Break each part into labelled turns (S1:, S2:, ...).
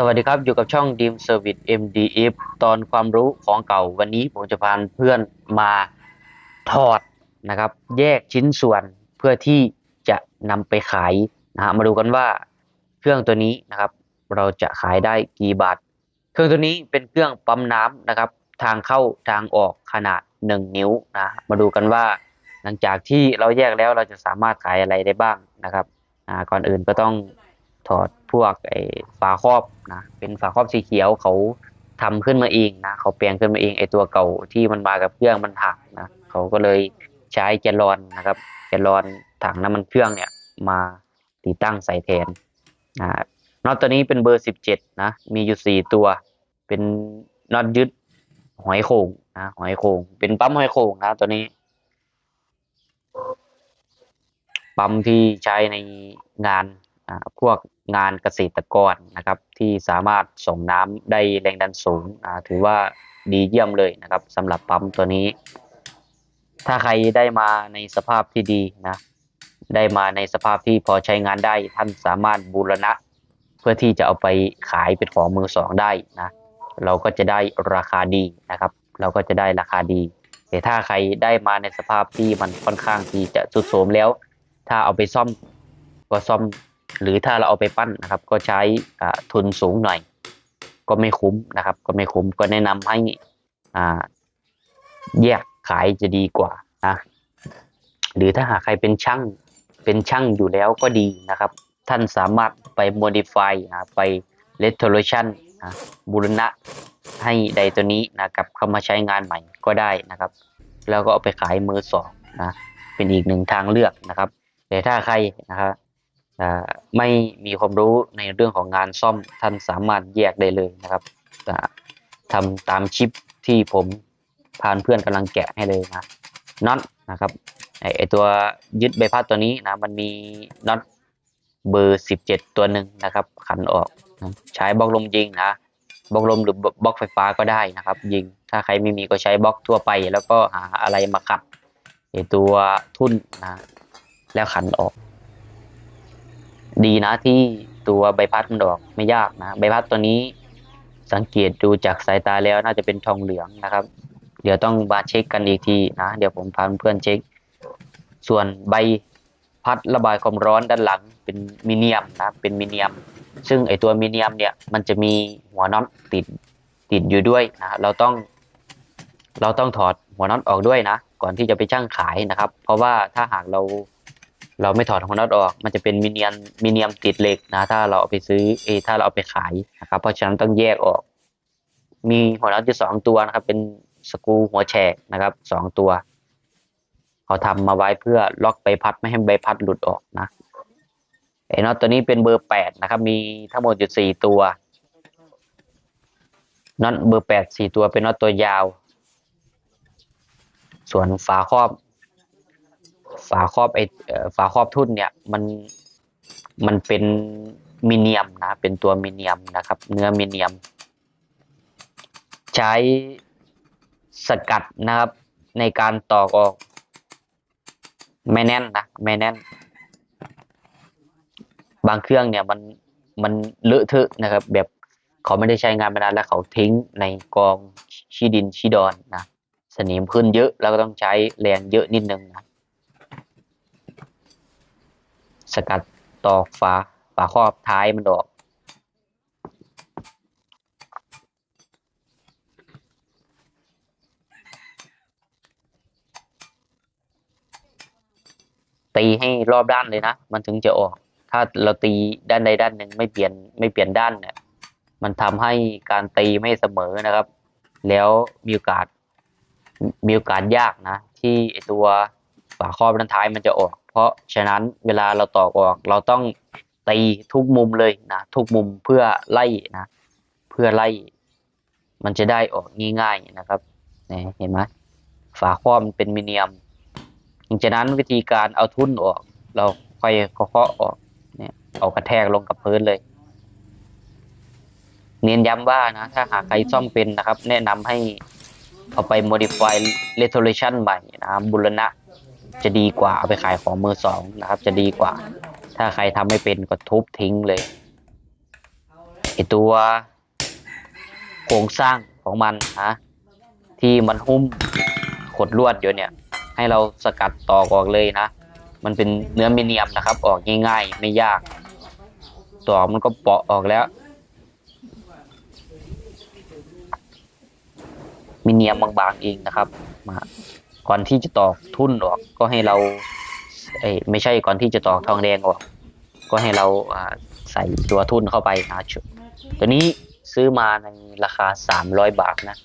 S1: สวัสดีครับ อยู่กับช่อง Dim Service MDF ตอนความรู้ของเก่าวันนี้ผมจะพาเพื่อนมาถอดนะครับ แยกชิ้นส่วนเพื่อที่จะนำไปขายนะฮะมาดูกันว่าเครื่องตัวนี้นะครับ เราจะขายได้กี่บาท เครื่องตัวนี้เป็นเครื่องปั๊มน้ำนะครับ ทางเข้าทางออกขนาด 1 นิ้วนะมาดูกันว่า หลังจากที่เราแยกแล้วเราจะสามารถขายอะไรได้บ้างนะครับก่อนอื่นก็ต้อง ถอดพวกไอ้ฝาครอบนะเป็นฝาครอบสีเขียวเขาทำขึ้นมาเองนะเขาแปลงขึ้นมาเองไอ้ตัวเก่าที่มันมากับเครื่องมันหักนะเขาก็เลยใช้แกลอนนะครับแกลอนถังน้ำมันเครื่องเนี่ยมาติดตั้งใส่แทนนะน็อตตัวนี้เป็นเบอร์สิบเจ็ดนะมีอยู่สี่ตัว เป็นน็อตยึดหอยโข่งนะหอยโข่งเป็นปั๊มหอยโข่งนะตัวนี้ ปั๊มที่ใช้ในงานพวก งานเกษตรกรนะครับที่สามารถส่งน้ำได้แรงดันสูงถือว่าดีเยี่ยมเลยนะครับสำหรับปั๊มตัวนี้ ถ้าใครได้มาในสภาพที่ดีนะได้มาในสภาพที่พอใช้งานได้ท่านสามารถบูรณะ เพื่อที่จะเอาไปขายเป็นของมือสองได้นะเราก็จะได้ราคาดีนะครับ เราก็จะได้ราคาดี แต่ถ้าใครได้มาในสภาพที่มันค่อนข้างที่จะสุดโทรมแล้ว ถ้าเอาไปซ่อมก็ซ่อม หรือถ้าเราเอาไปปั้นนะครับ ก็ใช้ทุนสูงหน่อย ก็ไม่คุ้มนะครับ ก็ไม่คุ้มก็แนะนำให้แยกขายจะดีกว่านะหรือถ้าหากใครเป็นช่างเป็นช่างอยู่แล้วก็ดีนะครับ ท่านสามารถไป modify นะไป restoration นะบูรณะให้ใดตัวนี้นะกลับเข้ามาใช้งานใหม่ก็ได้นะครับ แล้วก็เอาไปขายมือสองนะเป็นอีกหนึ่งทางเลือกนะครับแต่ถ้าใครนะครับ ไม่มีความรู้ในเรื่องของงานซ่อมท่านสามารถแยกได้เลยนะครับทำตามชิปที่ผมพานเพื่อนกำลังแกะให้เลยนะน็อตนะครับไอไอตัวยึดใบพัดตัวนี้นะมันมีน็อตเบอร์สิบเจ็ดตัวหนึ่งนะครับ ขันออกนะใช้บล็อกลมยิงนะบล็อกลมหรือบล็อกไฟฟ้าก็ได้นะครับ ยิงถ้าใครไม่มีก็ใช้บล็อกทั่วไป แล้วก็หาอะไรมาขัดไอตัวทุ่นนะแล้วขันออก ดีนะที่ตัวใบพัดมันออกไม่ยากนะใบพัดตัวนี้สังเกตดูจากสายตาแล้วน่าจะเป็นทองเหลืองนะครับ เดี๋ยวต้องมาเช็คกันอีกทีนะเดี๋ยวผมพาเพื่อนเช็ค ส่วนใบพัดระบายความร้อนด้านหลังเป็นมิเนียมนะเป็นมิเนียม ซึ่งไอตัวมิเนียมเนี่ยมันจะมีหัวน็อตติดติดอยู่ด้วยนะเราต้อง เราต้องถอดหัวน็อตออกด้วยนะ ก่อนที่จะไปช่างขายนะครับ เพราะว่าถ้าหากเรา เราไม่ถอดหัวน็อตออก มันจะเป็นมิเนียมมิเนียมติดเหล็กนะ ถ้าเราเอาไปซื้อเอถ้าเราเอาไปขายนะครับ เพราะฉะนั้นต้องแยกออก มีหัวน็อตอยู่สองตัวนะครับ เป็นสกูหัวแฉกนะครับสองตัว เขาทำมาไว้เพื่อล็อกใบพัดไม่ให้ใบพัดหลุดออกนะไอ้น็อตตัวนี้เป็นเบอร์แปดนะครับ มีทั้งหมดอยู่สี่ตัวน็อตเบอร์แปดสี่ตัวเป็นน็อตตัวยาว ส่วนฝาครอบ ฝาครอบไอฝาครอบทุ่นเนี่ยมันมันเป็นมิเนียมนะ เป็นตัวมิเนียมนะครับ เนื้อมิเนียม ใช้สกัดนะครับ ในการตอกออก ไม่แน่นนะไม่แน่น บางเครื่องเนี่ยมันมันเลอะเทอะนะครับ แบบเขาไม่ได้ใช้งานมานานแล้วเขาทิ้งในกองชี้ดินชี้ดอนนะสนิมขึ้นเยอะแล้วก็ต้องใช้แรงเยอะนิดนึงนะ สกัดตอกฝาฝาครอบท้ายมันออก ตีให้รอบด้านเลยนะ มันถึงจะออก ถ้าเราตีด้านใดด้านหนึ่งไม่เปลี่ยนไม่เปลี่ยนด้านเนี่ย มันทำให้การตีไม่เสมอนะครับ แล้วมีโอกาสมีโอกาสยากนะ ที่ไอตัวฝาครอบด้านท้ายมันจะออก ราะฉะนั้นเวลาเราตอกออก เราต้องตีทุกมุมเลยนะทุกมุมเพื่อไล่นะ เพื่อไล่ มันจะได้ออกง่ายๆนะครับนี่เห็นไหมฝาครอบมันเป็นมิเนียมหลังจากนั้นวิธีการเอาทุ่นออก เราค่อยเคาะๆออกเนี่ยเอากระแทกลงกับพื้นเลย เน้นย้ำว่านะ ถ้าหากใครซ่อมเป็นนะครับ แนะนำให้เอาไป modify restoration ใหม่นะบบุรณะ จะดีกว่าเอาไปขายของมือสองนะครับ จะดีกว่า ถ้าใครทำไม่เป็นก็ทุบทิ้งเลยไอตัวโครงสร้างของมันนะที่มันหุ้มขดลวดอยู่เนี่ย ให้เราสกัดตอกออกเลยนะ มันเป็นเนื้อมิเนียมนะครับ ออกง่ายๆ ไม่ยากตอกมันก็เปาะออกแล้ว มิเนียมบางๆเองนะครับมา ก่อนที่จะตอกทุ่นออก ก็ให้เราเอ้ยไม่ใช่ก่อนที่จะตอกทองแดงออก ก็ให้เราอ่าใส่ตัวทุ่นเข้าไปนะชุดตัวนี้ซื้อมาในราคาสามร้อยบาทนะ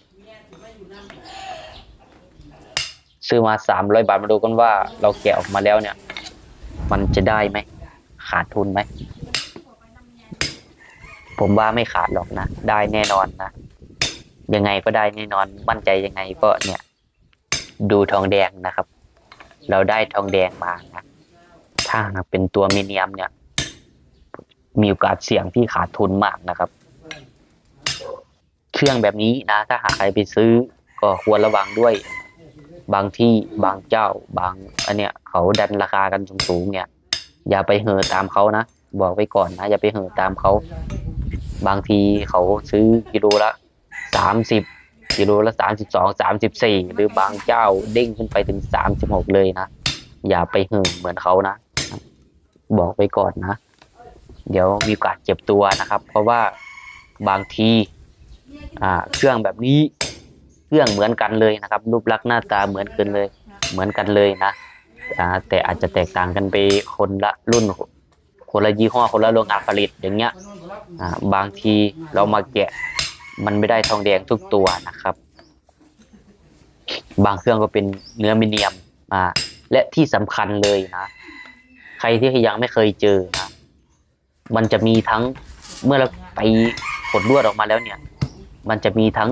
S1: ซื้อมาสามร้อยบาทมาดูกันว่าเราแกะออกมาแล้วเนี่ย มันจะได้ไหมขาดทุนไหมผมว่าไม่ขาดหรอกนะ ได้แน่นอนนะ ยังไงก็ได้แน่นอน มั่นใจยังไงก็เนี่ย ดูทองแดงนะครับ เราได้ทองแดงมานะถ้าหากเป็นตัวมิเนียมเนี่ย มีโอกาสเสี่ยงที่ขาดทุนมากนะครับ เครื่องแบบนี้นะ ถ้าหากใครไปซื้อก็ควรระวังด้วยบางที่บางเจ้าบางอันเนี้ยเขาดันราคากันสูงๆเนี่ย อย่าไปเห่อตามเขานะบอกไว้ก่อนนะ อย่าไปเห่อตามเขา บางทีเขาซื้อกิโลละสามสิบ กิโลละสามสิบสองสามสิบสี่หรือบางเจ้าเด้งขึ้นไปถึงสามสิบหกเลยนะ อย่าไปห่อเหมือนเขานะ บอกไว้ก่อนนะ เดี๋ยวมีโอกาสเจ็บตัวนะครับ เพราะว่าบางทีอ่าเครื่องแบบนี้เครื่องเหมือนกันเลยนะครับ รูปลักษณ์หน้าตาเหมือนกันเลย เหมือนกันเลยนะอ่าแต่อาจจะแตกต่างกันไปคนละรุ่น คนละยี่ห้อคนละโรงงานผลิตอย่างเงี้ยอ่าบางทีเรามาแกะ มันไม่ได้ทองแดงทุกตัวนะครับ บางเครื่องก็เป็นเนื้อมิเนียมอ่าและที่สำคัญเลยนะ ใครที่ยังไม่เคยเจอนะมันจะมีทั้งเมื่อเราไปกดลวดออกมาแล้วเนี่ย มันจะมีทั้ง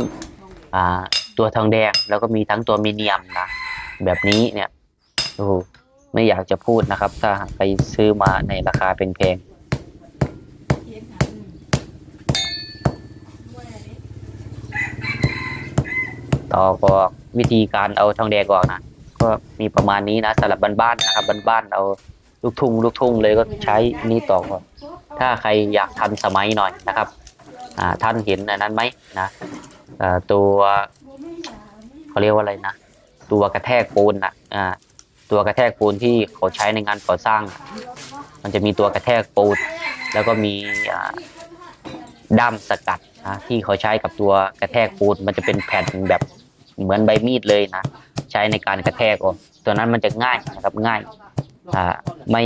S1: อ่าตัวทองแดงแล้วก็มีทั้งตัวมิเนียมนะ แบบนี้เนี่ยโอ้โหไม่อยากจะพูดนะครับ ถ้าไปซื้อมาในราคาเป็นแพง ต่อก็วิธีการเอาทองแดงออกนะก็มีประมาณนี้นะสำหรับบ้านๆนะครับบ้านๆเอาลูกทุ่งลูกทุ่งเลยก็ใช้นี่ต่อก่อนถ้าใครอยากทันสมัยหน่อยนะครับอ่าท่านเห็นอันนั้นไหมนะเอ่อตัวเขาเรียกว่าอะไรนะตัวกระแทกปูนนะอ่าตัวกระแทกปูนที่เขาใช้ในงานก่อสร้าง มันจะมีตัวกระแทกปูน แล้วก็มีอ่าด้ามสกัดนะที่เขาใช้กับตัวกระแทกปูนมันจะเป็นแผ่นแบบ เหมือนใบมีดเลยนะใช้ในการกระแทกออกตัวนั้นมันจะง่ายนะครับง่ายอ่าไม่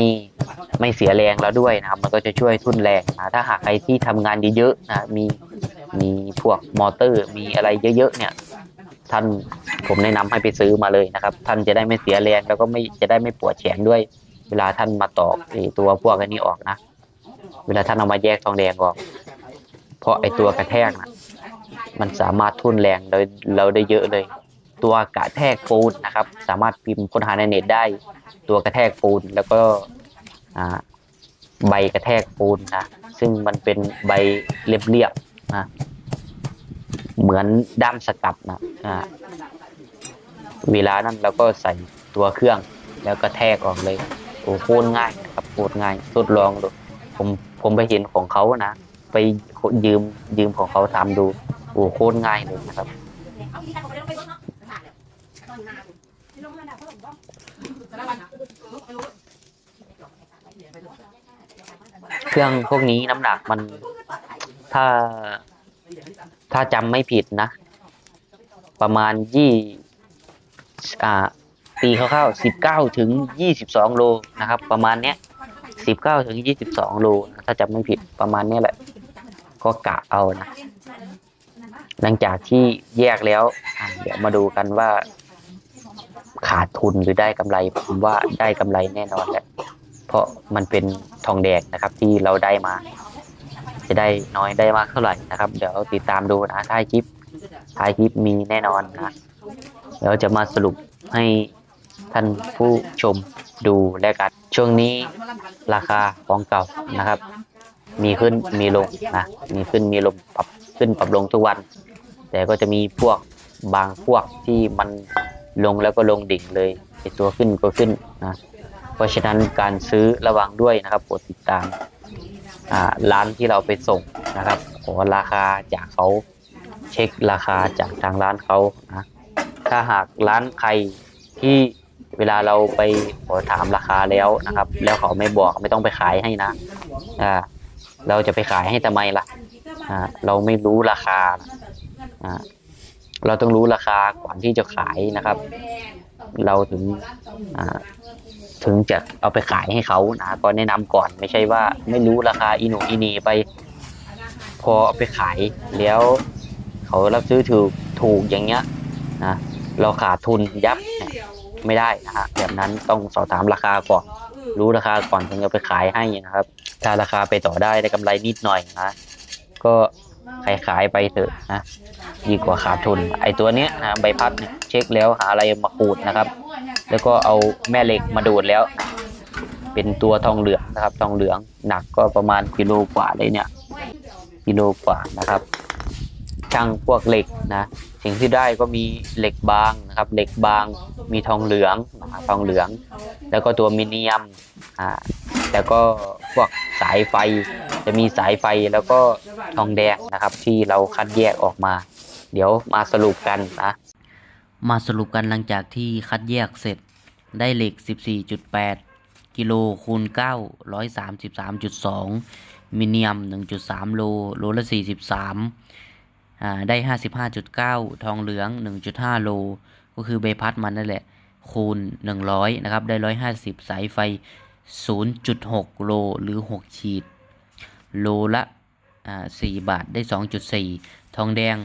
S1: ไม่เสียแรงแล้วด้วยนะครับ มันก็จะช่วยทุ่นแรงนะถ้าหากใครที่ทำงานเยอะๆนะมีมีพวกมอเตอร์ มีอะไรเยอะๆเนี่ย ท่านผมแนะนำให้ไปซื้อมาเลยนะครับ ท่านจะได้ไม่เสียแรงแล้วก็ไม่จะได้ไม่ปวดแขนด้วย เวลาท่านมาตอกไอตัวพวกอันนี้ออกนะ เวลาท่านเอามาแยกทองแดงออก เพราะไอตัวกระแทกนะ มันสามารถทุ่นแรงเราเราได้เยอะเลย ตัวกระแทกปูนนะครับ สามารถพิมพ์ค้นหาในเน็ตได้ ตัวกระแทกปูนแล้วก็ใบกระแทกปูนนะซึ่งมันเป็นใบเรียบๆนะเหมือนด้ามสกัดนะเวลานั้นเราก็ใส่ตัวเครื่องแล้วก็แทกออกเลยโอ้โคตรง่ายครับโคตรง่ายทดลองดูผมผมไปเห็นของเขานะ ไปยืมยืมของเขาทำดู โอ้โคตรง่ายเลยนะครับเครื่องพวกนี้น้ำหนักมันถ้าถ้าจำไม่ผิดนะ ประมาณยี่อ่าตีคร่าวๆสิบเก้าถึงยี่สิบสองโลนะครับ ประมาณเนี้ยสิบเก้าถึงยี่สิบสองโล ถ้าจำไม่ผิดประมาณเนี้ยแหละ ก็กะเอานะ หลังจากที่แยกแล้วเดี๋ยวมาดูกันว่า ขาดทุนหรือได้กำไรผมว่าได้กำไรแน่นอนแหละเพราะมันเป็นทองแดงนะครับที่เราได้มา จะได้น้อยได้มากเท่าไหร่นะครับ เดี๋ยวติดตามดูนะท้ายคลิปท้ายคลิปมีแน่นอนนะเดี๋ยวจะมาสรุปให้ท่านผู้ชมดูแล้วกันช่วงนี้ราคาของเก่านะครับ มีขึ้นมีลงนะมีขึ้นมีลงปรับ ขึ้นปรับลงทุกวัน แต่ก็จะมีพวกบางพวกที่มันลงแล้วก็ลงดิ่งเลยไอตัวขึ้นก็ขึ้นนะเพราะฉะนั้นการซื้อระวังด้วยนะครับโปรดติดตามร้านที่เราไปส่งนะครับขอราคาจากเขาเช็คราคาจากทางร้านเขานะถ้าหากร้านใครที่เวลาเราไปขอถามราคาแล้วนะครับ แล้วเขาไม่บอกไม่ต้องไปขายให้นะอ่า เราจะไปขายให้ทำไมล่ะอ่าเราไม่รู้ราคาอ่าเราต้องรู้ราคาก่อนที่จะขายนะครับ เราถึงถึงจะเอาไปขายให้เขานะก็แนะนำก่อนไม่ใช่ว่าไม่รู้ราคาอีหนูอีนีไป พอเอาไปขายแล้วเขารับซื้อถูกถูกอย่างเงี้ยนะเราขาดทุนยับเนี่ย ไม่ได้นะฮะแบบนั้นต้องสอบถามราคาก่อน รู้ราคาก่อนถึงจะไปขายให้นะครับ ถ้าราคาไปต่อได้ได้กำไรนิดหน่อยนะ ก็ขายขายไปเถอะนะดีกว่าขาดทุน ไอตัวเนี้ยนะใบพัดเนี่ยเช็คแล้วหาอะไรมาขูดนะครับ แล้วก็เอาแม่เหล็กมาดูดแล้ว เป็นตัวทองเหลืองนะครับ ทองเหลืองหนักก็ประมาณกิโลกว่าเลยเนี่ยกิโลกว่านะครับ ช่างพวกเหล็กนะสิ่งที่ได้ก็มีเหล็กบางนะครับ เหล็กบางมีทองเหลืองนะทองเหลือง แล้วก็ตัวมิเนียมอ่าแล้วก็พวกสายไฟจะมีสายไฟแล้วก็ทองแดงนะครับ ที่เราคัดแยกออกมา เดี๋ยวมาสรุปกันนะ
S2: มาสรุปกันหลังจากที่คัดแยกเสร็จได้เหล็ก 14.8 กิโลคูณ9 133.2 มิเนียม 1.3 โล โลละ 43อ่า ได้ 55.9 ทองเหลือง 1.5 โล ก็คือใบพัดมันนั่นแหละ คูณ 100 นะครับ ได้ 150 สายไฟ 0.6 โล หรือ 6 ขีด โลละอ่า4บาท ได้ 2.4 ทองแดง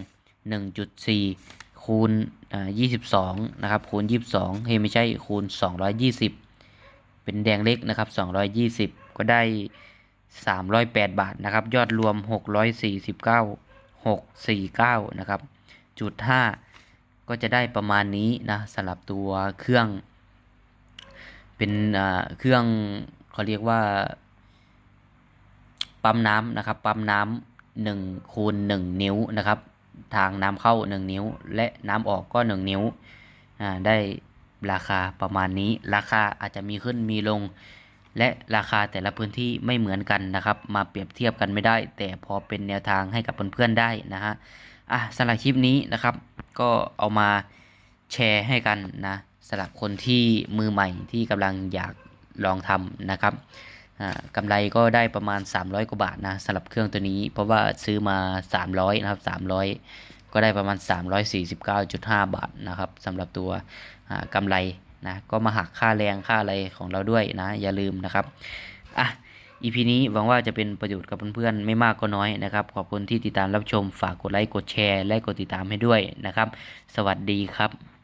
S2: 1.4 คูณอ่า22 นะครับ คูณ 22 เฮ้ยไม่ใช่ คูณ 220 เป็นแดงเล็กนะครับ 220 ก็ได้ 308 บาท นะครับ ยอดรวม 649 649 นะครับจุด5ก็จะได้ประมาณนี้นะสำหรับตัวเครื่อง เป็นเครื่องเขาเรียกว่า ปั๊มน้ำนะครับ ปั๊มน้ำหนึ่งคูณหนึ่งนิ้วนะครับ ทางน้ำเข้าหนึ่งนิ้ว และน้ำออกก็หนึ่งนิ้วได้ราคาประมาณนี้ ราคาอาจจะมีขึ้นมีลง และราคาแต่ละพื้นที่ไม่เหมือนกันนะครับ มาเปรียบเทียบกันไม่ได้ แต่พอเป็นแนวทางให้กับเพื่อนๆได้นะฮะอะสำหรับคลิปนี้นะครับ ก็เอามาแชร์ให้กันนะสำหรับคนที่มือใหม่ที่กำลังอยากลองทำนะครับอ่ากำไรก็ได้ประมาณ 300 กว่าบาทนะสำหรับเครื่องตัวนี้ เพราะว่าซื้อมา 300 นะครับ 300 ก็ได้ประมาณ 349.5 บาทนะครับสำหรับตัวอ่ากำไร นะก็มาหักค่าแรงค่าอะไรของเราด้วยนะ อย่าลืมนะครับอะอีพีนี้หวังว่าจะเป็นประโยชน์กับเพื่อนๆ ไม่มากก็น้อยนะครับ ขอบคุณที่ติดตามรับชม ฝากกดไลค์ กดแชร์ และกดติดตามให้ด้วยนะครับ สวัสดีครับ